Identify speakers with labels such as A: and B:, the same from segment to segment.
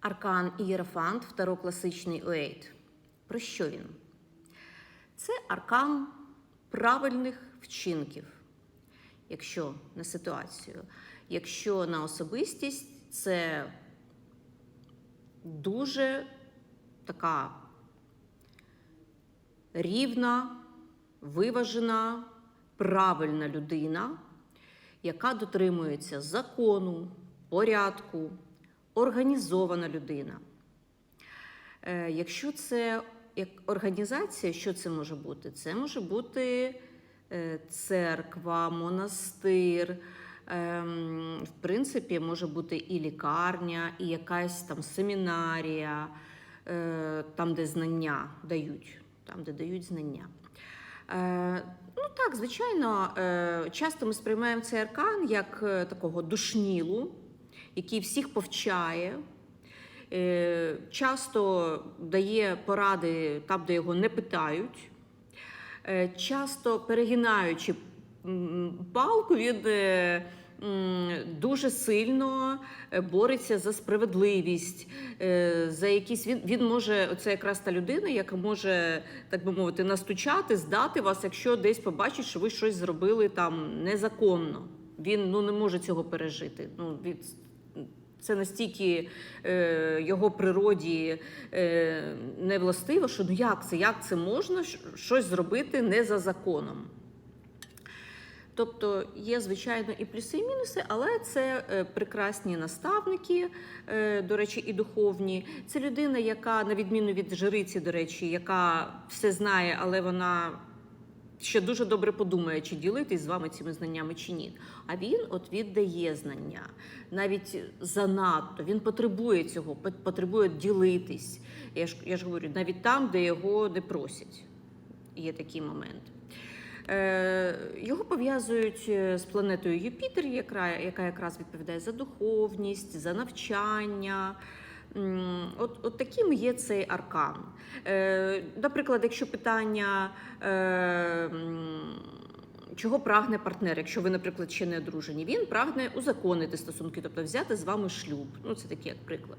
A: Аркан Ієрофант, второкласичний Уейт. Про що він? Це аркан правильних вчинків, якщо на ситуацію. Якщо на особистість, це дуже така рівна, виважена, правильна людина, яка дотримується закону, порядку, організована людина. Е, Якщо це як організація, що це може бути? Це може бути е, церква, монастир. ем, В принципі, може бути і лікарня, і якась там семінарія, е, там, де знання дають, там, де дають знання. Ну так, звичайно, часто ми сприймаємо цей аркан як такого душнілу, який всіх повчає, е, часто дає поради там, де його не питають. Е, Часто перегинаючи палку, він е, дуже сильно бореться за справедливість, за якісь він, він може, це якраз та людина, яка може, так би мовити, настучати, здати вас, якщо десь побачить, що ви щось зробили там незаконно. Він ну, не може цього пережити. Ну, від, це настільки е, його природі е, не властиво, що ну як це, як це можна щось зробити не за законом. Тобто є, звичайно, і плюси, і мінуси, але це е, прекрасні наставники, е, до речі, і духовні. Це людина, яка, на відміну від жриці, до речі, яка все знає, але вона ще дуже добре подумає, чи ділитись з вами цими знаннями чи ні. А він от віддає знання, навіть занадто. Він потребує цього, потребує ділитись. Я ж, я ж говорю, навіть там, де його не просять. Є такий момент. Е, Його пов'язують е, з планетою Юпітер, яка, яка якраз відповідає за духовність, за навчання. От, от таким є цей аркан. Е, Наприклад, якщо питання, е, чого прагне партнер, якщо ви, наприклад, ще не одружені, він прагне узаконити стосунки, тобто взяти з вами шлюб. Ну, це такий як приклад.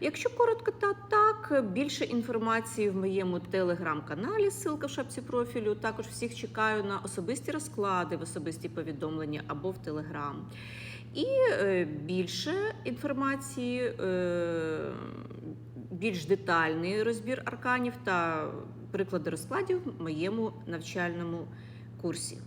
A: Якщо коротко, та так, більше інформації в моєму телеграм-каналі, ссылка в шапці профілю. Також всіх чекаю на особисті розклади, в особисті повідомлення або в телеграм. І е, більше інформації, е, більш детальний розбір арканів та приклади розкладів в моєму навчальному курсі.